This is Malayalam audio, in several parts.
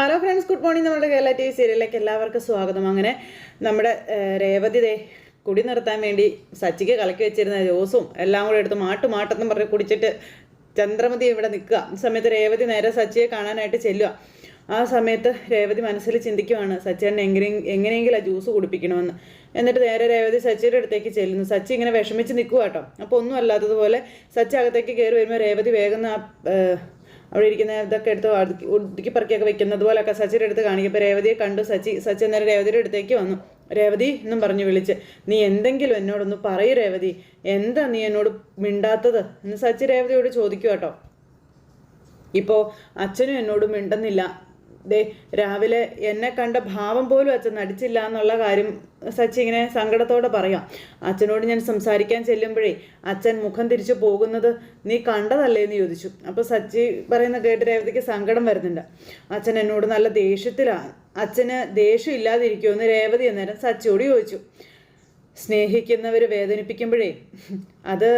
ഹലോ ഫ്രണ്ട്സ് ഗുഡ് മോർണിംഗ് നമ്മുടെ കേരള ടി വി സീരിയലിലേക്ക് എല്ലാവർക്കും സ്വാഗതം. അങ്ങനെ നമ്മുടെ രേവതി ദേ കുടി നിർത്താൻ വേണ്ടി സച്ചിക്ക് കലക്കി വെച്ചിരുന്ന ജോസും എല്ലാം കൂടെ എടുത്ത് മാട്ടു മാട്ടെന്നും പറഞ്ഞ് കുടിച്ചിട്ട് ചന്ദ്രമതി ഇവിടെ നിൽക്കുക. സമയത്ത് രേവതി നേരെ സച്ചിയെ കാണാനായിട്ട് ചെല്ലുക. ആ സമയത്ത് രേവതി മനസ്സിൽ ചിന്തിക്കുവാണ് സച്ചിനെ എങ്ങനെ എങ്ങനെയെങ്കിലും ആ ജ്യൂസ് കുടിപ്പിക്കണമെന്ന്. എന്നിട്ട് നേരെ രേവതി സച്ചിയുടെ അടുത്തേക്ക് ചെല്ലുന്നു. സച്ചി ഇങ്ങനെ വിഷമിച്ച് നിൽക്കുക കേട്ടോ. അപ്പോൾ ഒന്നും അല്ലാത്തതുപോലെ സച്ചി അകത്തേക്ക് കയറി വരുമ്പോൾ രേവതി വേഗം ആ അവിടെ ഇരിക്കുന്ന ഇതൊക്കെ എടുത്ത് ഒതുക്കി പറക്കിയൊക്കെ വെക്കുന്നത് പോലൊക്കെ സച്ചിയുടെ അടുത്ത് കാണിക്കും രേവതിയെ കണ്ടു സച്ചി സച്ചി അന്നേരം രേവതിയുടെ അടുത്തേക്ക് വന്നു. രേവതി എന്നും പറഞ്ഞു വിളിച്ച് നീ എന്തെങ്കിലും എന്നോടൊന്ന് പറയൂ രേവതി എന്താ നീ എന്നോട് മിണ്ടാത്തത്? എന്ന് സച്ചി രേവതിയോട് ചോദിക്കും കേട്ടോ ഇപ്പോൾ അച്ഛനും എന്നോട് മിണ്ടുന്നില്ല. ദേ രാവിലെ എന്നെ കണ്ട ഭാവം പോലും അച്ഛൻ നടിച്ചില്ല എന്നുള്ള കാര്യം സച്ചി ഇങ്ങനെ സങ്കടത്തോടെ പറയാം. അച്ഛനോട് ഞാൻ സംസാരിക്കാൻ ചെല്ലുമ്പോഴേ അച്ഛൻ മുഖം തിരിച്ചു പോകുന്നത് നീ കണ്ടതല്ലേ എന്ന് ചോദിച്ചു. അപ്പോൾ സച്ചി പറയുന്ന കേട്ട് രേവതിക്ക് സങ്കടം വരുന്നുണ്ട്. അച്ഛൻ എന്നോട് നല്ല ദേഷ്യത്തിലാണ് അച്ഛന് ദേഷ്യം ഇല്ലാതിരിക്കുമെന്ന് രേവതി അന്നേരം സച്ചിയോട് ചോദിച്ചു. സ്നേഹിക്കുന്നവർ വേദനിപ്പിക്കുമ്പോഴേ അത്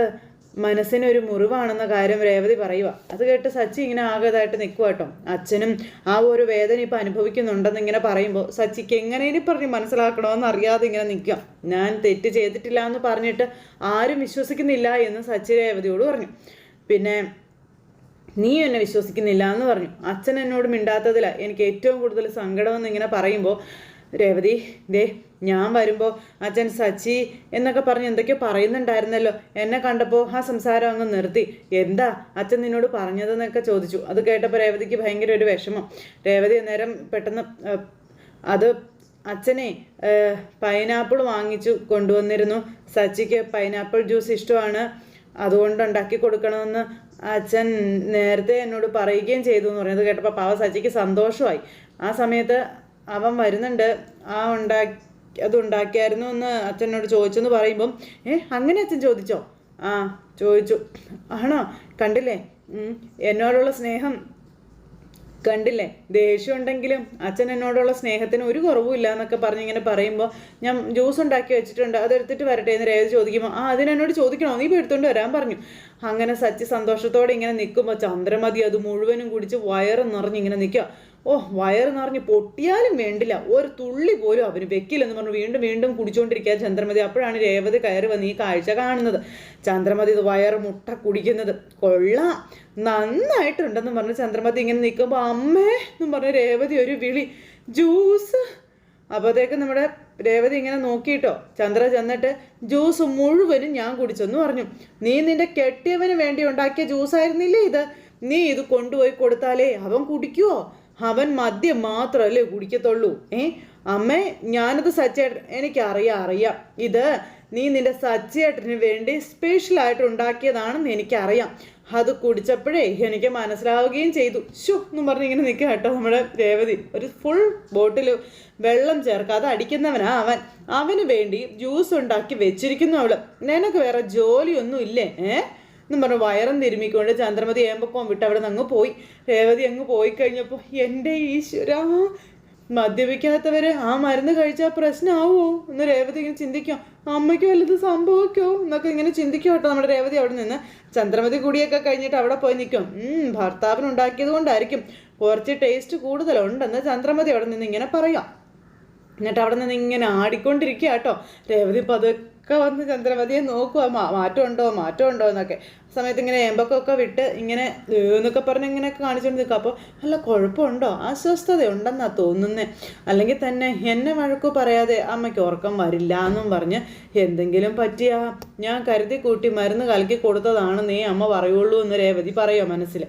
മനസ്സിനൊരു മുറിവാണെന്ന കാര്യം രേവതി പറയുക അത് കേട്ട് സച്ചി ഇങ്ങനെ ആകതായിട്ട് നിൽക്കുക കേട്ടോ. അച്ഛനും ആ ഒരു വേദന ഇപ്പം അനുഭവിക്കുന്നുണ്ടെന്ന് ഇങ്ങനെ പറയുമ്പോൾ സച്ചിക്ക് എങ്ങനെയും പറഞ്ഞ് മനസ്സിലാക്കണമെന്ന് അറിയാതെ ഇങ്ങനെ നിൽക്കുക ഞാൻ തെറ്റ് ചെയ്തിട്ടില്ല എന്ന് പറഞ്ഞിട്ട് ആരും വിശ്വസിക്കുന്നില്ല എന്ന് സച്ചി രേവതിയോട് പറഞ്ഞു. പിന്നെ നീ എന്നെ വിശ്വസിക്കുന്നില്ല എന്ന് പറഞ്ഞു. അച്ഛൻ എന്നോട് മിണ്ടാത്തതിലാണ് എനിക്ക് ഏറ്റവും കൂടുതൽ സങ്കടമെന്ന് ഇങ്ങനെ പറയുമ്പോൾ രേവതി ദേ ഞാൻ വരുമ്പോൾ അച്ഛൻ സച്ചി എന്നൊക്കെ പറഞ്ഞ് എന്തൊക്കെയോ പറയുന്നുണ്ടായിരുന്നല്ലോ. എന്നെ കണ്ടപ്പോൾ ആ സംസാരം അങ്ങ് നിർത്തി. എന്താ അച്ഛൻ നിന്നോട് പറഞ്ഞതെന്നൊക്കെ ചോദിച്ചു. അത് കേട്ടപ്പോൾ രേവതിക്ക് ഭയങ്കര ഒരു വിഷമം. രേവതി അന്നേരം പെട്ടെന്ന് അത് അച്ഛനെ പൈനാപ്പിൾ വാങ്ങിച്ചു കൊണ്ടുവന്നിരുന്നു. സച്ചിക്ക് പൈനാപ്പിൾ ജ്യൂസ് ഇഷ്ടമാണ്. അതുകൊണ്ട് ഉണ്ടാക്കി കൊടുക്കണമെന്ന് അച്ഛൻ നേരത്തെ എന്നോട് പറയുകയും ചെയ്തു എന്ന് പറയുന്നത് കേട്ടപ്പോൾ പാവ സച്ചിക്ക് സന്തോഷമായി. ആ സമയത്ത് അവൻ വരുന്നുണ്ട്. ആ ഉണ്ടാക്കി അത് ഉണ്ടാക്കിയായിരുന്നു എന്ന് അച്ഛനോട് ചോദിച്ചെന്ന് പറയുമ്പം ഏ അങ്ങനെ അച്ഛൻ ചോദിച്ചോ? ആ ചോദിച്ചു. ആണോ? കണ്ടില്ലേ? എന്നോടുള്ള സ്നേഹം. കണ്ടില്ലേ? ദേഷ്യം ഉണ്ടെങ്കിലും അച്ഛൻ എന്നോടുള്ള സ്നേഹത്തിന് ഒരു കുറവുമില്ല എന്നൊക്കെ പറഞ്ഞ് ഇങ്ങനെ പറയുമ്പോൾ ഞാൻ ജ്യൂസ് ഉണ്ടാക്കി വെച്ചിട്ടുണ്ട്. അതെടുത്തിട്ട് വരട്ടെ എന്ന് രേഖ ചോദിക്കുമ്പോൾ ആ അതിനെന്നോട് ചോദിക്കണോ? നീ എടുത്തുകൊണ്ട് വരാൻ പറഞ്ഞു. അങ്ങനെ സച്ചി സന്തോഷത്തോടെ ഇങ്ങനെ നിൽക്കുമ്പോൾ ചന്ദ്രമതി അത് മുഴുവനും കുടിച്ച് വയറ് നിറഞ്ഞ് ഇങ്ങനെ നിൽക്കുക ഓ വയറ് നിറഞ്ഞ് പൊട്ടിയാലും വേണ്ടില്ല. ഒരു തുള്ളി പോലും അവന് വെക്കില്ലെന്ന് പറഞ്ഞു വീണ്ടും വീണ്ടും കുടിച്ചുകൊണ്ടിരിക്കുക ചന്ദ്രമതി. അപ്പോഴാണ് രേവതി കയറി വന്ന് ഈ കാഴ്ച കാണുന്നത്. ചന്ദ്രമതി ഇത് വയറ് മുട്ട കുടിക്കുന്നത്. കൊള്ളാം. നന്നായിട്ടുണ്ടെന്ന് പറഞ്ഞ് ചന്ദ്രമതി ഇങ്ങനെ നിൽക്കുമ്പോൾ അമ്മേ എന്നും പറഞ്ഞ് രേവതി ഒരു വിളി. ജ്യൂസ്. അപ്പോഴത്തേക്ക് നമ്മുടെ രേവതി ഇങ്ങനെ നോക്കിയിട്ടോ. ചന്ദ്ര ചെന്നിട്ട് ജ്യൂസ് മുഴുവനും ഞാൻ കുടിച്ചെന്ന് പറഞ്ഞു. നീ നിന്റെ കെട്ടിയവന് വേണ്ടി ഉണ്ടാക്കിയ ജ്യൂസായിരുന്നില്ലേ ഇത്? നീ ഇത് കൊണ്ടുപോയി കൊടുത്താലേ അവൻ കുടിക്കുവോ? അവൻ മദ്യം മാത്രമല്ലേ കുടിക്കത്തുള്ളൂ. ഏ? അമ്മേ ഞാനത് സച്ചേട്ടൻ എനിക്കറിയാം അറിയാം. ഇത് നീ നിന്റെ സച്ചേട്ടന് വേണ്ടി സ്പെഷ്യലായിട്ട് ഉണ്ടാക്കിയതാണെന്ന് എനിക്കറിയാം. അത് കുടിച്ചപ്പോഴേ എനിക്ക് മനസ്സിലാവുകയും ചെയ്തു. ഷു എന്നും പറഞ്ഞ് ഇങ്ങനെ നിൽക്കുക കേട്ടോ നമ്മുടെ രേവതി. ഒരു ഫുൾ ബോട്ടിൽ വെള്ളം ചേർക്കാതെ അടിക്കുന്നവനാ അവൻ. അവന് വേണ്ടി ജ്യൂസ് ഉണ്ടാക്കി വെച്ചിരിക്കുന്നു അവൾ. നിനക്ക് വേറെ ജോലിയൊന്നും ഇല്ലേ ഏ? എന്നും പറഞ്ഞു വയറും തിരുമിക്കൊണ്ട് ചന്ദ്രമതി ഏമ്പക്കോം വിട്ട് അവിടെ നിന്ന് അങ്ങ് പോയി. രേവതി അങ്ങ് പോയി കഴിഞ്ഞപ്പോൾ എന്റെ ഈശ്വര മദ്യപിക്കാത്തവർ ആ മരുന്ന് കഴിച്ചാൽ പ്രശ്നമാവോ എന്ന് രേവതി ഇങ്ങനെ ചിന്തിക്കാം. അമ്മയ്ക്ക് വല്ലത് സംഭവിക്കോ? എന്നൊക്കെ ഇങ്ങനെ ചിന്തിക്കും കേട്ടോ നമ്മുടെ രേവതി അവിടെ നിന്ന്. ചന്ദ്രമതി കൂടിയൊക്കെ കഴിഞ്ഞിട്ട് അവിടെ പോയി നിൽക്കും ഭർത്താവിന് ഉണ്ടാക്കിയത് കൊണ്ടായിരിക്കും. കുറച്ച് ടേസ്റ്റ് കൂടുതലുണ്ടെന്ന് ചന്ദ്രമതി അവിടെ നിന്ന് ഇങ്ങനെ പറയാം. എന്നിട്ട് അവിടെ നിന്ന് ഇങ്ങനെ ആടിക്കൊണ്ടിരിക്കുക കേട്ടോ. രേവതി പതുക്കെ വന്ന് ചന്ദ്രമതിയെ നോക്കുക മാറ്റമുണ്ടോ മാറ്റമുണ്ടോ എന്നൊക്കെ. സമയത്ത് ഇങ്ങനെ ഏമ്പൊക്കെ വിട്ട് ഇങ്ങനെ എന്നൊക്കെ പറഞ്ഞ് ഇങ്ങനെയൊക്കെ കാണിച്ചുകൊണ്ട് നിൽക്കുക അപ്പോൾ നല്ല കുഴപ്പമുണ്ടോ? അസ്വസ്ഥത ഉണ്ടെന്നാണ് തോന്നുന്നേ. അല്ലെങ്കിൽ തന്നെ എന്നെ വഴക്കു പറയാതെ അമ്മയ്ക്ക് ഉറക്കം വരില്ല എന്നും പറഞ്ഞ് എന്തെങ്കിലും പറ്റിയാ ഞാൻ കരുതി കൂട്ടി മരുന്ന് കലക്കി നീ അമ്മ പറയുള്ളൂ എന്ന് രേവതി പറയുമോ മനസ്സിൽ.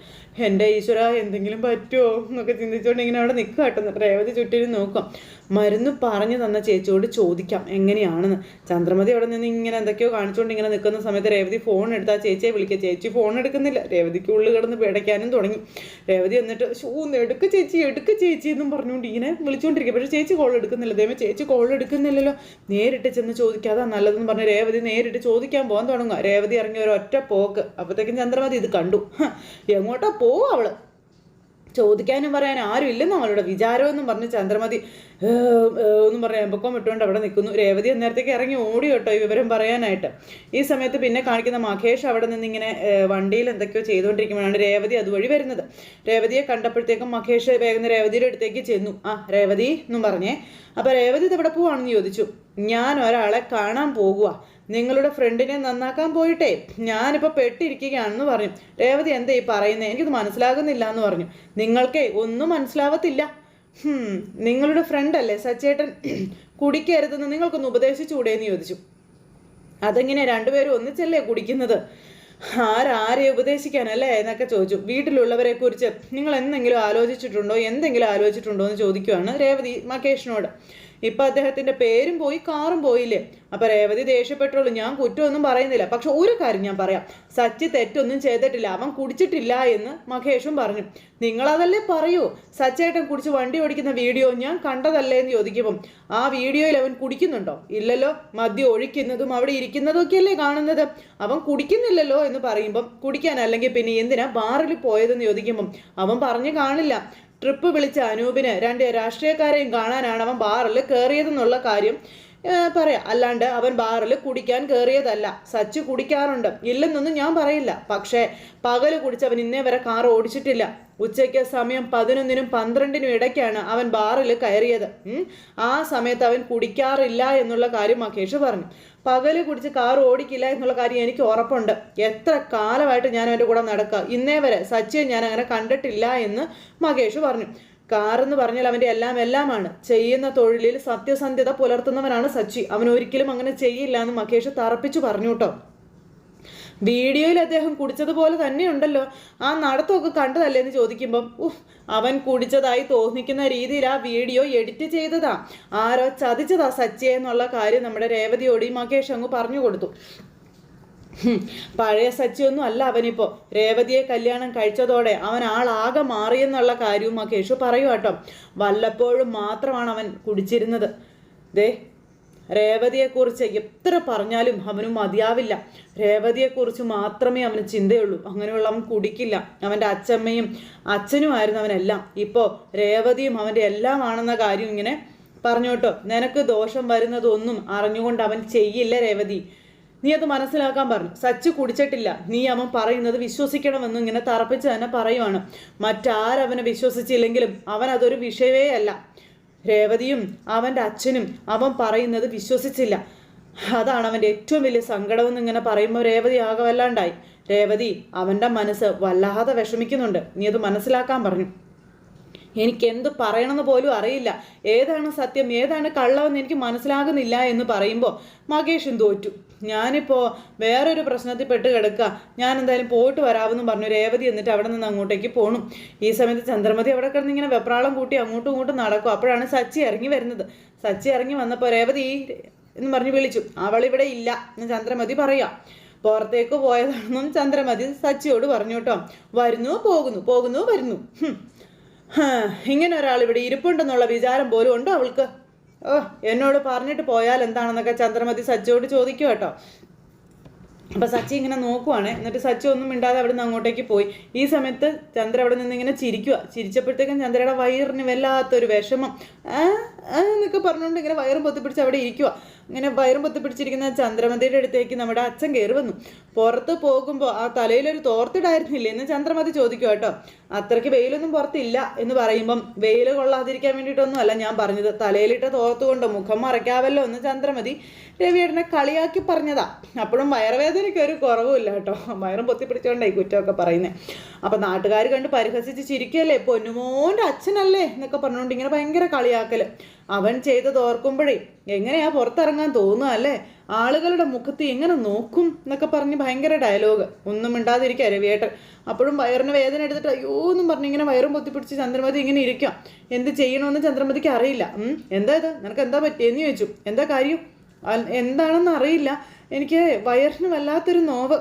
എന്റെ ഈശ്വര എന്തെങ്കിലും പറ്റുമോ എന്നൊക്കെ ചിന്തിച്ചുകൊണ്ട് ഇങ്ങനെ അവിടെ നിൽക്കുക കേട്ടോ. രേവതി ചുറ്റിനും നോക്കാം. മരുന്ന് പറഞ്ഞു തന്ന ചേച്ചിയോട് ചോദിക്കാം എങ്ങനെയാണെന്ന്. ചന്ദ്രമതി അവിടെ നിന്ന് ഇങ്ങനെ എന്തൊക്കെയോ കാണിച്ചുകൊണ്ട് ഇങ്ങനെ നിൽക്കുന്ന സമയത്ത് രേവതി ഫോൺ എടുത്ത് ആ ചേച്ചിയെ വിളിക്കുക ചേച്ചി ഫോൺ എടുക്കുന്നില്ല. രേവതിക്ക് ഉള്ളിൽ കിടന്ന് പേടയ്ക്കാനും തുടങ്ങി. രേവതി എന്നിട്ട് ഷൂന്ന് എടുക്ക് ചേച്ചി എടുക്ക് ചേച്ചി എന്നും പറഞ്ഞുകൊണ്ട് ഇങ്ങനെ വിളിച്ചുകൊണ്ടിരിക്കുക പക്ഷേ ചേച്ചി കോൾ എടുക്കുന്നില്ല. ദൈവം ചേച്ചി കോൾ എടുക്കുന്നില്ലല്ലോ. നേരിട്ട് ചെന്ന് ചോദിക്കാതാ നല്ലതെന്ന് പറഞ്ഞ് രേവതി നേരിട്ട് ചോദിക്കാൻ പോകാൻ തുടങ്ങുക. രേവതി ഇറങ്ങി ഒരു ഒറ്റ പോക്ക്. അപ്പോഴത്തേക്കും ചന്ദ്രമതി ഇത് കണ്ടു. എങ്ങോട്ടാ പോവും അവൾ? ചോദിക്കാനും പറയാൻ ആരും ഇല്ലെന്ന് അവളുടെ വിചാരമെന്നും പറഞ്ഞ് ചന്ദ്രമതി എന്നും പറഞ്ഞ് എമ്പക്കം ഇട്ടുകൊണ്ട് അവിടെ നിൽക്കുന്നു. രേവതി നേരത്തേക്ക് ഇറങ്ങി ഓടി കേട്ടോ ഈ വിവരം പറയാനായിട്ട്. ഈ സമയത്ത് പിന്നെ കാണിക്കുന്ന മഹേഷ് അവിടെ നിന്ന് ഇങ്ങനെ വണ്ടിയിൽ എന്തൊക്കെയോ ചെയ്തുകൊണ്ടിരിക്കുമ്പോഴാണ് രേവതി അതുവഴി വരുന്നത്. രേവതിയെ കണ്ടപ്പോഴത്തേക്കും മഹേഷ് വേഗം രേവതിയുടെ അടുത്തേക്ക് ചെന്നു. ആ രേവതി എന്നും പറഞ്ഞേ. അപ്പോൾ രേവതി ഇത് എവിടെ പോവാണെന്ന് ചോദിച്ചു. ഞാൻ ഒരാളെ കാണാൻ പോകുക നിങ്ങളുടെ ഫ്രണ്ടിനെ നന്നാക്കാൻ പോയിട്ടേ. ഞാനിപ്പോൾ പെട്ടിരിക്കുകയാണെന്ന് പറഞ്ഞു. രേവതി എന്താ ഈ പറയുന്നത് എനിക്കിത് മനസ്സിലാകുന്നില്ല എന്ന് പറഞ്ഞു. നിങ്ങൾക്കേ ഒന്നും മനസ്സിലാവത്തില്ല. നിങ്ങളുടെ നിങ്ങളുടെ ഫ്രണ്ടല്ലേ സച്ചേട്ടൻ? കുടിക്കരുതെന്ന് നിങ്ങൾക്കൊന്ന് ഉപദേശിച്ചുകൂടെ എന്ന് ചോദിച്ചു. അതെങ്ങനെ രണ്ടുപേരും ഒന്നിച്ചല്ലേ കുടിക്കുന്നത്? ആരാരെ ഉപദേശിക്കാനല്ലേ എന്നൊക്കെ ചോദിച്ചു. വീട്ടിലുള്ളവരെ കുറിച്ച് നിങ്ങൾ എന്തെങ്കിലും ആലോചിച്ചിട്ടുണ്ടോ? എന്തെങ്കിലും ആലോചിച്ചിട്ടുണ്ടോ എന്ന് ചോദിക്കുവാണ് രേവതി മകേഷിനോട്. ഇപ്പൊ അദ്ദേഹത്തിന്റെ പേരും പോയി കാറും പോയില്ലേ? അപ്പൊ രേവതി ദേഷ്യപ്പെട്ടുള്ളൂ. ഞാൻ കുറ്റമൊന്നും പറയുന്നില്ല. പക്ഷെ ഒരു കാര്യം ഞാൻ പറയാം. സച്ചി തെറ്റൊന്നും ചെയ്തിട്ടില്ല. അവൻ കുടിച്ചിട്ടില്ല എന്ന് മഹേഷും പറഞ്ഞു. നിങ്ങളതല്ലേ പറയൂ? സച്ചേട്ടൻ കുടിച്ച് വണ്ടി ഓടിക്കുന്ന വീഡിയോ ഞാൻ കണ്ടതല്ലേ എന്ന് ചോദിക്കുമ്പം ആ വീഡിയോയിൽ അവൻ കുടിക്കുന്നുണ്ടോ? ഇല്ലല്ലോ. മദ്യം ഒഴിക്കുന്നതും അവിടെ ഇരിക്കുന്നതും ഒക്കെയല്ലേ കാണുന്നത്. അവൻ കുടിക്കുന്നില്ലല്ലോ എന്ന് പറയുമ്പം കുടിക്കാൻ അല്ലെങ്കിൽ പിന്നെ എന്തിനാ ബാറിൽ പോയതെന്ന് ചോദിക്കുമ്പം അവൻ പറഞ്ഞു കാണില്ല. ട്രിപ്പ് വിളിച്ച അനൂപിന് രണ്ട് രാഷ്ട്രീയക്കാരെയും കാണാനാണ് അവൻ ബാറിൽ കയറിയതെന്നുള്ള കാര്യം പറയാം. അല്ലാണ്ട് അവൻ ബാറിൽ കുടിക്കാൻ കയറിയതല്ല സച്ച് കുടിക്കാറുണ്ട്. ഇല്ലെന്നൊന്നും ഞാൻ പറയില്ല. പക്ഷേ പകൽ കുടിച്ച് അവൻ ഇന്നേ വരെ കാർ ഓടിച്ചിട്ടില്ല. ഉച്ചയ്ക്ക് സമയം പതിനൊന്നിനും പന്ത്രണ്ടിനും ഇടയ്ക്കാണ് അവൻ ബാറിൽ കയറിയത്. ആ സമയത്ത് അവൻ കുടിക്കാറില്ല എന്നുള്ള കാര്യം മഹേഷ് പറഞ്ഞു. പകൽ കുടിച്ച് കാർ ഓടിക്കില്ല എന്നുള്ള കാര്യം എനിക്ക് ഉറപ്പുണ്ട്. എത്ര കാലമായിട്ട് ഞാൻ അവന്റെ കൂടെ നടക്കുക? ഇന്നേ വരെ സച്ചിയെ ഞാൻ അങ്ങനെ കണ്ടിട്ടില്ല എന്ന് മഹേഷ് പറഞ്ഞു. കാർ എന്ന് പറഞ്ഞാൽ അവന്റെ എല്ലാം എല്ലാമാണ്. ചെയ്യുന്ന തൊഴിലിൽ സത്യസന്ധത പുലർത്തുന്നവനാണ് സച്ചി. അവൻ ഒരിക്കലും അങ്ങനെ ചെയ്യില്ല എന്ന് മഹേഷ് തറപ്പിച്ചു പറഞ്ഞു കേട്ടോ. വീഡിയോയിൽ അദ്ദേഹം കുടിച്ചതുപോലെ തന്നെ ഉണ്ടല്ലോ. ആ നടത്തമൊക്കെ കണ്ടതല്ലേ എന്ന് ചോദിക്കുമ്പം ഉഫ് അവൻ കുടിച്ചതായി തോന്നിക്കുന്ന രീതിയിൽ ആ വീഡിയോ എഡിറ്റ് ചെയ്തതാ. ആരോ ചതിച്ചതാ സച്ചിയെ എന്നുള്ള കാര്യം നമ്മുടെ രേവതിയോട് ഈ മകേഷ് അങ്ങ് പറഞ്ഞു കൊടുത്തു. പഴയ സച്ചിയൊന്നും അല്ല അവനിപ്പോ. രേവതിയെ കല്യാണം കഴിച്ചതോടെ അവൻ ആളാകെ മാറിയെന്നുള്ള കാര്യവും മകേഷ് പറയൂ കേട്ടോ. വല്ലപ്പോഴും മാത്രമാണ് അവൻ കുടിച്ചിരുന്നത്. ദേ രേവതിയെക്കുറിച്ച് എത്ര പറഞ്ഞാലും അവന് മതിയാവില്ല. രേവതിയെക്കുറിച്ച് മാത്രമേ അവന് ചിന്തയുള്ളൂ. അങ്ങനെയുള്ള അവൻ കുടിക്കില്ല. അവന്റെ അച്ഛമ്മയും അച്ഛനുമായിരുന്നു അവനെല്ലാം. ഇപ്പോൾ രേവതിയും അവന്റെ എല്ലാമാണെന്ന കാര്യം ഇങ്ങനെ പറഞ്ഞോട്ടോ നിനക്ക് ദോഷം വരുന്നതൊന്നും അറിഞ്ഞുകൊണ്ട് അവൻ ചെയ്യില്ല രേവതി. നീ അത് മനസ്സിലാക്കാൻ പറഞ്ഞു. സച്ച് കുടിച്ചിട്ടില്ല. നീ അവൻ പറയുന്നത് വിശ്വസിക്കണമെന്ന് ഇങ്ങനെ തറപ്പിച്ച് തന്നെ പറയുവാണ്. മറ്റാരവനെ വിശ്വസിച്ചില്ലെങ്കിലും അവൻ അതൊരു വിഷയമേ അല്ല. രേവതിയും അവന്റെ അച്ഛനും അവൻ പറയുന്നത് വിശ്വസിച്ചില്ല. അതാണ് അവന്റെ ഏറ്റവും വലിയ സങ്കടമെന്ന് ഇങ്ങനെ പറയുമ്പോൾ രേവതി ആകെ വല്ലാണ്ടായി. രേവതി അവന്റെ മനസ്സ് വല്ലാതെ വിഷമിക്കുന്നുണ്ട്. നീ അത് മനസ്സിലാക്കാൻ പറഞ്ഞു. എനിക്ക് എന്ത് പറയണമെന്ന് പോലും അറിയില്ല. ഏതാണ് സത്യം? ഏതാണ് കള്ളമെന്ന് എനിക്ക് മനസ്സിലാകുന്നില്ല എന്ന് പറയുമ്പോൾ മകേഷും തോറ്റു ഞാനിപ്പോൾ വേറൊരു പ്രശ്നത്തിൽ പെട്ട് കിടക്കുക ഞാൻ എന്തായാലും പോയിട്ട് വരാമെന്നും പറഞ്ഞു രേവതി എന്നിട്ട് അവിടെ നിന്ന് അങ്ങോട്ടേക്ക് പോണു. ഈ സമയത്ത് ചന്ദ്രമതി അവിടെ കിടന്ന് ഇങ്ങനെ വെപ്രാളം കൂട്ടി അങ്ങോട്ടും ഇങ്ങോട്ടും നടക്കും. അപ്പോഴാണ് സച്ചി ഇറങ്ങി വരുന്നത്. സച്ചി ഇറങ്ങി വന്നപ്പോൾ രേവതി എന്ന് പറഞ്ഞ് വിളിച്ചു. അവളിവിടെ ഇല്ല. എന്ന് ചന്ദ്രമതി പറയാം. പുറത്തേക്ക് പോയതാണെന്നും ചന്ദ്രമതി സച്ചിയോട് പറഞ്ഞു കേട്ടോ. വരുന്നു പോകുന്നു പോകുന്നു വരുന്നു. ഇങ്ങനെ ഒരാൾ ഇവിടെ ഇരിപ്പുണ്ടെന്നുള്ള വിചാരം പോലും ഉണ്ടോ അവൾക്ക്? ഓ എന്നോട് പറഞ്ഞിട്ട് പോയാൽ എന്താണെന്നൊക്കെ ചന്ദ്രമതി സജ്ജോട് ചോദിക്കും കേട്ടോ. അപ്പൊ സച്ചി ഇങ്ങനെ നോക്കുവാണ്. എന്നിട്ട് സച്ചി ഒന്നും മിണ്ടാതെ അവിടെ നിന്ന് അങ്ങോട്ടേക്ക് പോയി. ഈ സമയത്ത് ചന്ദ്ര അവിടെ നിന്ന് ഇങ്ങനെ ചിരിക്കുക ചിരിച്ചപ്പോഴത്തേക്കും ചന്ദ്രയുടെ വയറിന് വല്ലാത്തൊരു വിഷമം. എന്നൊക്കെ പറഞ്ഞുകൊണ്ട് ഇങ്ങനെ വയറും പൊത്തിപ്പിടിച്ച് അവിടെ ഇരിക്കുക ഇങ്ങനെ വയറും പൊത്തി പൊത്തിപ്പിടിച്ചിരിക്കുന്ന ചന്ദ്രമതിയുടെ അടുത്തേക്ക് നമ്മുടെ അച്ഛൻ കയറി വന്നു. പുറത്ത് പോകുമ്പോൾ ആ തലയിലൊരു തോർത്തിടായിരുന്നില്ലേ എന്ന് ചന്ദ്രമതി ചോദിക്കുക കേട്ടോ. അത്രയ്ക്ക് വെയിലൊന്നും പുറത്തില്ല എന്ന് പറയുമ്പം വെയിൽ കൊള്ളാതിരിക്കാൻ വേണ്ടിയിട്ടൊന്നും അല്ല ഞാൻ പറഞ്ഞത്. തലയിലിട്ട തോർത്ത് കൊണ്ട് മുഖം മറയ്ക്കാവല്ലോ എന്ന് ചന്ദ്രമതി രവിയേട്ടനെ കളിയാക്കി പറഞ്ഞതാ. അപ്പോഴും വയറുവേദനയ്ക്ക് ഒരു കുറവുമില്ല കേട്ടോ. വയറും പൊത്തിപ്പിടിച്ചോണ്ടായി കുറ്റമൊക്കെ പറയുന്നത് അപ്പം നാട്ടുകാർ കണ്ട് പരിഹസിച്ച് ചിരിക്കല്ലേ? പൊന്നുമോന്റെ അച്ഛനല്ലേ എന്നൊക്കെ പറഞ്ഞുകൊണ്ട് ഇങ്ങനെ ഭയങ്കര കളിയാക്കൽ. അവൻ ചെയ്തത് ഓർക്കുമ്പോഴേ എങ്ങനെയാ പുറത്തിറങ്ങാൻ തോന്നുക അല്ലേ? ആളുകളുടെ മുഖത്ത് എങ്ങനെ നോക്കും എന്നൊക്കെ പറഞ്ഞ് ഭയങ്കര ഡയലോഗ് ഒന്നും മിണ്ടാതിരിക്കുക രവിയേട്ടൻ. അപ്പോഴും വയറിന് വേദന എടുത്തിട്ട് അയ്യോ എന്നും പറഞ്ഞ് ഇങ്ങനെ വയറും പൊത്തിപ്പിടിച്ച് ചന്ദ്രമതി ഇങ്ങനെ ഇരിക്കാം. എന്ത് ചെയ്യണമെന്ന് ചന്ദ്രമതിക്ക് അറിയില്ല. എന്താ ഇത്? നിനക്ക് എന്താ പറ്റിയെന്ന് ചോദിച്ചു. എന്താ കാര്യം? എന്താണെന്ന് അറിയില്ല. എനിക്ക് വയറിന് വല്ലാത്തൊരു നോവ്.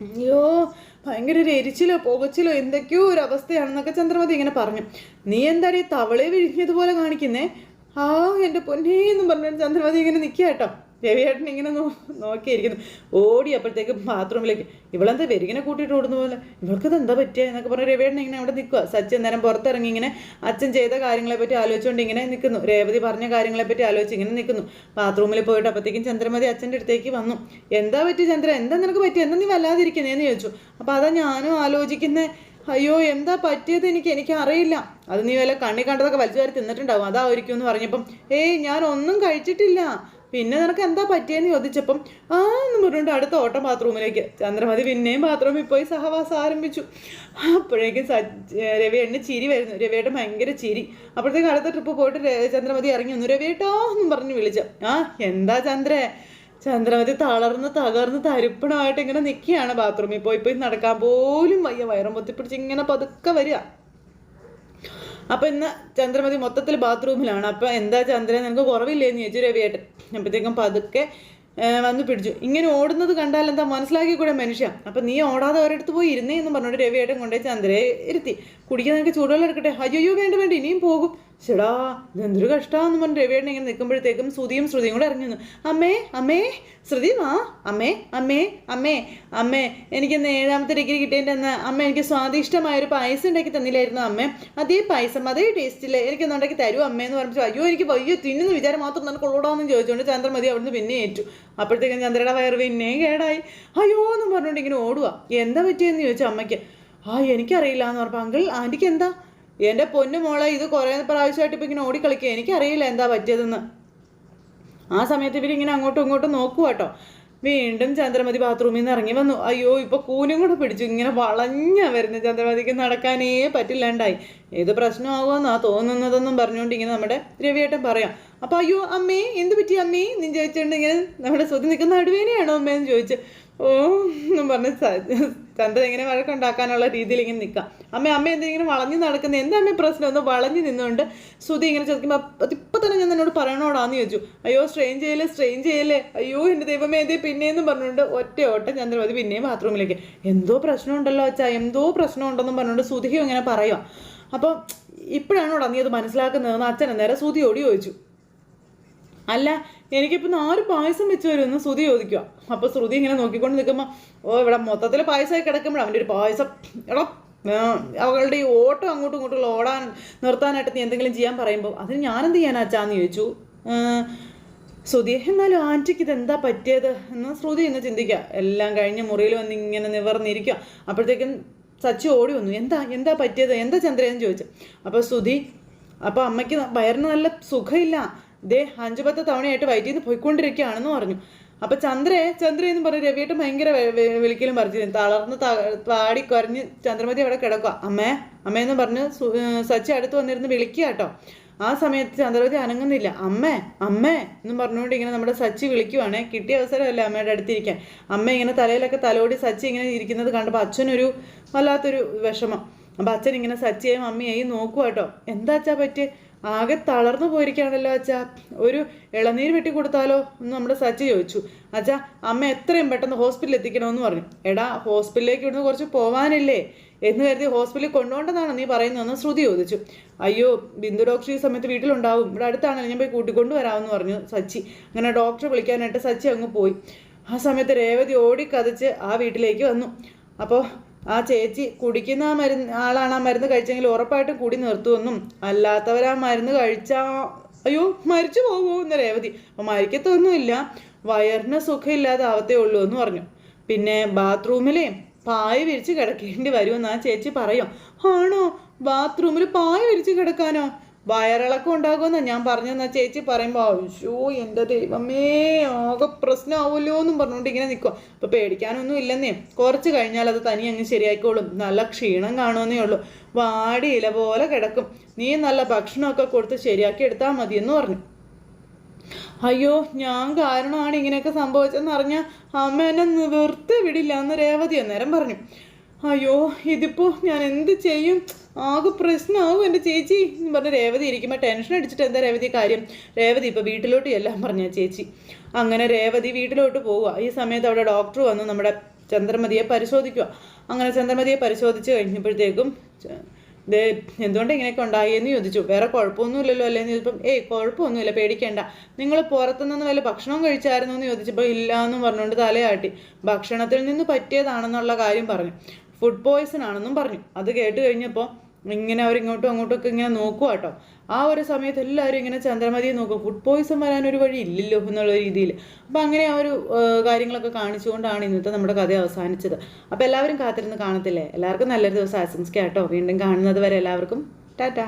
അയ്യോ ഭയങ്കര ഒരു എരിച്ചിലോ പുകച്ചിലോ എന്തൊക്കെയോ ഒരു അവസ്ഥയാണെന്നൊക്കെ ചന്ദ്രമതി ഇങ്ങനെ പറഞ്ഞു. നീ എന്താടി തവളെ വിഴിഞ്ഞതുപോലെ കാണിക്കുന്നേ? ആ എന്റെ പൊന്നേ എന്നും പറഞ്ഞു ചന്ദ്രമതി ഇങ്ങനെ നിൽക്കുക കേട്ടോ. രവിയേട്ടൻ ഇങ്ങനെ നോ നോക്കിയിരിക്കുന്നു. ഓടി അപ്പോഴത്തേക്ക് ബാത്റൂമിലേക്ക് ഇവളെന്താ വെരിങ്ങനെ കൂട്ടിയിട്ട് ഓടുന്ന പോലെ? ഇവൾക്കത് എന്താ പറ്റിയ? എന്നൊക്കെ പറഞ്ഞ് രവിയേട്ടൻ ഇങ്ങനെ അവിടെ നിൽക്കുക സച്ചിൻ നേരം പുറത്തിറങ്ങി ഇങ്ങനെ അച്ഛൻ ചെയ്ത കാര്യങ്ങളെ പറ്റി ആലോചിച്ചുകൊണ്ട് ഇങ്ങനെ നിൽക്കുന്നു. രേവതി പറഞ്ഞ കാര്യങ്ങളെ പറ്റി ആലോചിച്ച് ഇങ്ങനെ നിൽക്കുന്നു. ബാത്റൂമിൽ പോയിട്ട് അപ്പോഴത്തേക്കും ചന്ദ്രമതി അച്ഛന്റെ അടുത്തേക്ക് വന്നു. എന്താ പറ്റി ചന്ദ്ര? എന്താ നിനക്ക് പറ്റി എന്താ നീ വല്ലാതിരിക്കുന്നതെന്ന് ചോദിച്ചു. അപ്പോൾ അതാ ഞാനും ആലോചിക്കുന്നത് അയ്യോ എന്താ പറ്റിയത് എനിക്ക്? എനിക്ക് അറിയില്ല അത് നീ വല്ല കണ്ണി കണ്ടതൊക്കെ വലിച്ചു വാരി തിന്നിട്ടുണ്ടാവും. അതായിരിക്കും എന്ന് പറഞ്ഞപ്പം ഏയ് ഞാൻ ഒന്നും കഴിച്ചിട്ടില്ല. പിന്നെ നിനക്ക് എന്താ പറ്റിയെന്ന് ചോദിച്ചപ്പം ആ എന്ന് പറഞ്ഞുകൊണ്ട് അടുത്ത ഓട്ടം ബാത്റൂമിലേക്ക്. ചന്ദ്രമതി പിന്നെയും ബാത്റൂമിൽ പോയി സഹവാസം ആരംഭിച്ചു. അപ്പോഴേക്കും രവി എണ്ണ ചിരി വരുന്നു. രവിയേട്ടൻ ഭയങ്കര ചിരി. അപ്പോഴത്തേക്ക് അടുത്ത ട്രിപ്പ് പോയിട്ട് ചന്ദ്രമതി ഇറങ്ങി വന്നു. രവിയേട്ടോ എന്നും പറഞ്ഞ് വിളിച്ചു. ആ എന്താ ചന്ദ്രേ? ചന്ദ്രമതി തളർന്ന് തകർന്ന് തരിപ്പണമായിട്ട് ഇങ്ങനെ നിൽക്കുകയാണ് ബാത്റൂമിൽ പോയി. പോയി നടക്കാൻ പോലും വയ്യ. വയറും പൊത്തിപ്പിടിച്ച് ഇങ്ങനെ പതുക്കെ വരിക. അപ്പൊ ഇന്ന് ചന്ദ്രമതി മൊത്തത്തിൽ ബാത്റൂമിലാണ്. അപ്പോൾ എന്താ ചന്ദ്രൻ? നിനക്ക് കുറവില്ലേ എന്ന് ചോദിച്ചു രവിയേട്ടൻ. അപ്പോഴത്തേക്കും പതുക്കെ വന്ന് പിടിച്ചു. ഇങ്ങനെ ഓടുന്നത് കണ്ടാൽ എന്താ മനസ്സിലാക്കി കൂടെ മനുഷ്യ? അപ്പൊ നീ ഓടാതെ ഒരിടത്ത് പോയി ഇരുന്നേ എന്ന് പറഞ്ഞോണ്ട് രവിയേട്ടൻ കൊണ്ടുപോയി ചന്ദ്രയെ ഇരുത്തി. കുടിക്കാൻ നിനക്ക് ചൂടുവെള്ളം എടുക്കട്ടെ? അയ്യോ വേണ്ട വേണ്ട ഇനിയും പോകും. ചേടാ ഇതെന്തൊരു കഷ്ടമാണെന്ന് പറഞ്ഞു രവിയേട്ടൻ ഇങ്ങനെ നിൽക്കുമ്പോഴത്തേക്കും ശ്രുതിയും ശ്രുതിയും കൂടെ ഇറങ്ങി അമ്മേ അമ്മേ ശ്രുതി വാ. അമ്മേ അമ്മേ അമ്മേ അമ്മേ എനിക്ക് ഇന്ന് ഏഴാമത്തെ ഡിഗ്രി കിട്ടിയതിന്റെ അന്ന് അമ്മ എനിക്ക് സ്വാദിഷ്ടമായ ഒരു പായസം ഉണ്ടാക്കി തന്നില്ലായിരുന്നു അമ്മേ. അതേ പായസം അതേ ടേസ്റ്റിൽ എനിക്കൊന്ന് ഉണ്ടാക്കി തരൂ അമ്മേ എന്ന് പറഞ്ഞു അയ്യോ എനിക്ക് അയ്യോ തിന്നുന്ന വിചാരം മാത്രം നിനക്ക് കൊള്ളൂടാമെന്ന് ചോദിച്ചുകൊണ്ട് ചന്ദ്രമതി അവിടുന്ന് പിന്നെ ഏറ്റു. അപ്പോഴത്തേക്കും ചന്ദ്രയുടെ വയറ് പിന്നെയും കേടായി. അയ്യോ എന്നും പറഞ്ഞുകൊണ്ട് ഇങ്ങനെ ഓടുക എന്താ പറ്റിയെന്ന് ചോദിച്ചു അമ്മയ്ക്ക്. ആ എനിക്കറിയില്ല എന്ന് പറഞ്ഞപ്പോൾ അങ്കിൾ ആന്റിക്ക് എന്താ? എന്റെ പൊന്നു മോളെ ഇത് കുറേ പ്രാവശ്യമായിട്ട് ഇപ്പം ഇങ്ങനെ ഓടിക്കളിക്കുക. എനിക്കറിയില്ല എന്താ പറ്റിയതെന്ന്. ആ സമയത്ത് ഇവരിങ്ങനെ അങ്ങോട്ടും ഇങ്ങോട്ടും നോക്കുക കേട്ടോ വീണ്ടും ചന്ദ്രമതി ബാത്റൂമിൽ നിന്ന് ഇറങ്ങി വന്നു. അയ്യോ ഇപ്പൊ കൂനും കൂടെ പിടിച്ചു. ഇങ്ങനെ വളഞ്ഞ വരുന്ന ചന്ദ്രമതിക്ക് നടക്കാനേ പറ്റില്ലാണ്ടായി. ഏത് പ്രശ്നമാകുമെന്നാ തോന്നുന്നതെന്നും പറഞ്ഞുകൊണ്ട് ഇങ്ങനെ നമ്മുടെ രവിയേട്ടൻ പറയാം. അപ്പൊ അയ്യോ അമ്മേ എന്ത് പറ്റി അമ്മേ? നീ ചോദിച്ചിട്ടുണ്ടെങ്കിൽ നമ്മുടെ സ്വതി നിൽക്കുന്ന നടുവേനെയാണോ അമ്മേന്ന് ചോദിച്ചു. ഓ എന്നും പറഞ്ഞ് ചന്ദ്രൻ ഇങ്ങനെ വഴക്കുണ്ടാക്കാനുള്ള രീതിയിൽ ഇങ്ങനെ നിൽക്കാം അമ്മ അമ്മ എന്തെങ്കിലും വളഞ്ഞു നടക്കുന്നത് എന്താ അമ്മ പ്രശ്നം ഒന്ന് വളഞ്ഞു നിന്നുകൊണ്ട് ശ്രുതി ഇങ്ങനെ ചോദിക്കുമ്പോൾ ഇപ്പം തന്നെ ഞാൻ എന്നോട് പറയണോടാന്ന് ചോദിച്ചു. അയ്യോ സ്ട്രെയിൻ ചെയ്യല്ലേ സ്ട്രെയിൻ ചെയ്യല്ലേ. അയ്യോ എന്റെ ദൈവമേ എന്തേ പിന്നെയെന്നും പറഞ്ഞുകൊണ്ട് ഒറ്റ ഓട്ടം ചന്ദ്രമതി പിന്നെയും ബാത്റൂമിലേക്ക്. എന്തോ പ്രശ്നമുണ്ടല്ലോ അച്ഛാ എന്തോ പ്രശ്നമുണ്ടെന്നും പറഞ്ഞുകൊണ്ട് ശ്രുതിയും ഇങ്ങനെ പറയുക അപ്പോൾ ഇപ്പോഴാണോടാ നീ അത് മനസ്സിലാക്കുന്നതെന്ന് അച്ഛൻ അന്നേരം ശ്രുതിയോട് ചോദിച്ചു. അല്ല എനിക്കിപ്പോൾ നാല് പായസം വെച്ച് വരുമെന്ന് ശ്രുതി ചോദിക്കുക അപ്പോൾ ശ്രുതി ഇങ്ങനെ നോക്കിക്കൊണ്ട് നിൽക്കുമ്പോൾ ഓ ഇവിടെ മൊത്തത്തിൽ പായസമായി കിടക്കുമ്പോൾ അവന്റെ ഒരു പായസം. എടാ അവളുടെ ഈ ഓട്ടം അങ്ങോട്ടും ഇങ്ങോട്ടും ഓടാൻ നിർത്താനായിട്ട് നീ എന്തെങ്കിലും ചെയ്യാൻ പറയുമ്പോൾ അതിന് ഞാനെന്ത് ചെയ്യാനാ അച്ഛാന്ന് ചോദിച്ചു. ശ്രുതി എന്നാലും ആന്റിക്ക് ഇത് എന്താ പറ്റിയത്? എന്ന് ശ്രുതി ഇന്ന് ചിന്തിക്കുക എല്ലാം കഴിഞ്ഞ് മുറിയിൽ വന്ന് ഇങ്ങനെ നിവർന്നിരിക്കുക അപ്പോഴത്തേക്കും സച്ചി ഓടി വന്നു. എന്താ എന്താ പറ്റിയത്? എന്താ ചന്ദ്രയെന്ന് ചോദിച്ചു. അപ്പോൾ ശ്രുതി അപ്പോൾ അമ്മയ്ക്ക് വയറിന് നല്ല സുഖമില്ല. ദേ അഞ്ചു പത്ത് തവണയായിട്ട് വയറ്റിൽ നിന്ന് പോയിക്കൊണ്ടിരിക്കുകയാണെന്ന് പറഞ്ഞു. അപ്പൊ ചന്ദ്രേ ചന്ദ്ര എന്ന് പറഞ്ഞ് രവിയേട്ടൻ ഭയങ്കര വിളിക്കലും പറഞ്ഞു. തളർന്ന് താടി കുറഞ്ഞ് ചന്ദ്രമതി അവിടെ കിടക്കുക അമ്മേ അമ്മയെന്ന് പറഞ്ഞ് സച്ചി അടുത്ത് വന്നിരുന്ന് വിളിക്കുക കേട്ടോ. ആ സമയത്ത് ചന്ദ്രവതി അനങ്ങുന്നില്ല. അമ്മേ അമ്മേ എന്ന് പറഞ്ഞുകൊണ്ട് ഇങ്ങനെ നമ്മുടെ സച്ചി വിളിക്കുവാണേ. കിട്ടിയ അവസരമല്ല അമ്മയുടെ അടുത്തിരിക്കാൻ. അമ്മ ഇങ്ങനെ തലയിലൊക്കെ തലോടി സച്ചി ഇങ്ങനെ ഇരിക്കുന്നത് കണ്ടപ്പോൾ അച്ഛനൊരു വല്ലാത്തൊരു വിഷമം. അപ്പം അച്ഛൻ ഇങ്ങനെ സച്ചിയെയും അമ്മയെയും നോക്കുക കേട്ടോ. എന്താ അച്ഛാ പറ്റിയ? ആകെ തളർന്നു പോയിരിക്കുകയാണല്ലോ അച്ഛാ. ഒരു ഇളനീര് വെട്ടി കൊടുത്താലോ എന്ന് നമ്മുടെ സച്ചി ചോദിച്ചു. അച്ഛാ അമ്മ എത്രയും പെട്ടെന്ന് ഹോസ്പിറ്റലിൽ എത്തിക്കണമെന്ന് പറഞ്ഞു. എടാ ഹോസ്പിറ്റലിലേക്ക് ഇവിടുന്ന് കുറച്ച് പോവാനില്ലേ? എന്ന് കരുതി ഹോസ്പിറ്റലിൽ കൊണ്ടുപോകേണ്ടതാണ് നീ പറയുന്നതെന്ന് ശ്രുതി ചോദിച്ചു. അയ്യോ ബിന്ദു ഡോക്ടർ ഈ സമയത്ത് വീട്ടിലുണ്ടാവും. ഇവിടെ അടുത്താണല്ലോ ഞാൻ പോയി കൂട്ടിക്കൊണ്ട് വരാമെന്ന് പറഞ്ഞു സച്ചി. അങ്ങനെ ഡോക്ടറെ വിളിക്കാനായിട്ട് സച്ചി അങ്ങ് പോയി. ആ സമയത്ത് രേവതി ഓടിക്കതച്ച് ആ വീട്ടിലേക്ക് വന്നു. അപ്പോൾ ആ ചേച്ചി കുടിക്കുന്ന ആ മരുന്ന് ആളാണ് ആ മരുന്ന് കഴിച്ചെങ്കിൽ ഉറപ്പായിട്ടും കുടി നിർത്തുമെന്നും അല്ലാത്തവർ ആ മരുന്ന് കഴിച്ചാ അയ്യോ മരിച്ചു പോകുമോ എന്ന് രേവതി. അപ്പം മരിക്കത്തൊന്നുമില്ല. വയറിന് സുഖമില്ലാതെ ആവത്തേ ഉള്ളൂ എന്ന് പറഞ്ഞു. പിന്നെ ബാത്റൂമിലെ പായ വിരിച്ച് കിടക്കേണ്ടി വരുമെന്ന് ആ ചേച്ചി പറയും. ആണോ? ബാത്റൂമിൽ പായ വിരിച്ച് കിടക്കാനോ? വയറിളക്കം ഉണ്ടാകുമെന്ന് ഞാൻ പറഞ്ഞെന്നാ ചേച്ചി പറയുമ്പോൾ അയ്യോ എന്റെ ദൈവമേ ആകെ പ്രശ്നമാവുമല്ലോ എന്നും പറഞ്ഞുകൊണ്ട് ഇങ്ങനെ നിൽക്കുക അപ്പോൾ പേടിക്കാനൊന്നും ഇല്ലെന്നേ. കുറച്ച് കഴിഞ്ഞാൽ അത് തനി അങ്ങ് ശരിയായിക്കോളും. നല്ല ക്ഷീണം കാണുമെന്നേ ഉള്ളൂ. വാടി ഇല പോലെ കിടക്കും. നീ നല്ല ഭക്ഷണമൊക്കെ കൊടുത്ത് ശരിയാക്കി എടുത്താൽ മതിയെന്ന് പറഞ്ഞു. അയ്യോ ഞാൻ കാരണമാണ് ഇങ്ങനെയൊക്കെ സംഭവിച്ചതെന്ന് അറിഞ്ഞാൽ അമ്മ എന്നെ നിവർത്തി വിടില്ല എന്ന് രേവതി അന്നേരം പറഞ്ഞു. അയ്യോ ഇതിപ്പോൾ ഞാൻ എന്ത് ചെയ്യും? ആകെ പ്രശ്നമാകും എന്റെ ചേച്ചി. എന്ന് പറഞ്ഞ് രേവതി ഇരിക്കുമ്പോൾ ടെൻഷൻ അടിച്ചിട്ട് എന്താ രേവതി കാര്യം? രേവതി ഇപ്പോൾ വീട്ടിലോട്ട് എല്ലാം പറഞ്ഞ ചേച്ചി. അങ്ങനെ രേവതി വീട്ടിലോട്ട് പോവുക. ഈ സമയത്ത് അവിടെ ഡോക്ടർ വന്ന് നമ്മുടെ ചന്ദ്രമതിയെ പരിശോധിക്കുക. അങ്ങനെ ചന്ദ്രമതിയെ പരിശോധിച്ച് കഴിഞ്ഞപ്പോഴത്തേക്കും എന്തുകൊണ്ട് ഇങ്ങനെയൊക്കെ ഉണ്ടായി എന്ന് ചോദിച്ചു. വേറെ കുഴപ്പമൊന്നുമില്ലല്ലോ അല്ലേ എന്ന് ചോദിച്ചപ്പം ഏയ് കുഴപ്പമൊന്നുമില്ല പേടിക്കേണ്ട. നിങ്ങൾ പുറത്തുനിന്ന് വല്ല ഭക്ഷണവും കഴിച്ചായിരുന്നു? എന്ന് ചോദിച്ചപ്പോൾ ഇല്ല എന്നും പറഞ്ഞുകൊണ്ട് തലയാട്ടി. ഭക്ഷണത്തിൽ നിന്ന് പറ്റിയതാണെന്നുള്ള കാര്യം പറഞ്ഞു. ഫുഡ് പോയ്സൺ ആണെന്നും പറഞ്ഞു. അത് കേട്ട് കഴിഞ്ഞപ്പോൾ ഇങ്ങനെ അവരിങ്ങോട്ടും അങ്ങോട്ടും ഒക്കെ ഇങ്ങനെ നോക്കുക കേട്ടോ ആ ഒരു സമയത്ത് എല്ലാവരും ഇങ്ങനെ ചന്ദ്രമതിയെ നോക്കും. ഫുഡ് പോയ്സൺ വരാൻ ഒരു വഴി ഇല്ലല്ലോ എന്നുള്ള രീതിയിൽ. അപ്പം അങ്ങനെ ആ ഒരു കാര്യങ്ങളൊക്കെ കാണിച്ചുകൊണ്ടാണ് ഇന്നത്തെ നമ്മുടെ കഥ അവസാനിച്ചത്. അപ്പോൾ എല്ലാവരും കാത്തിരുന്ന് കാണത്തില്ലേ? എല്ലാവർക്കും നല്ലൊരു ദിവസം ആശംസിക്കാം കേട്ടോ വീണ്ടും കാണുന്നത് വരെ എല്ലാവർക്കും. ടാറ്റാ.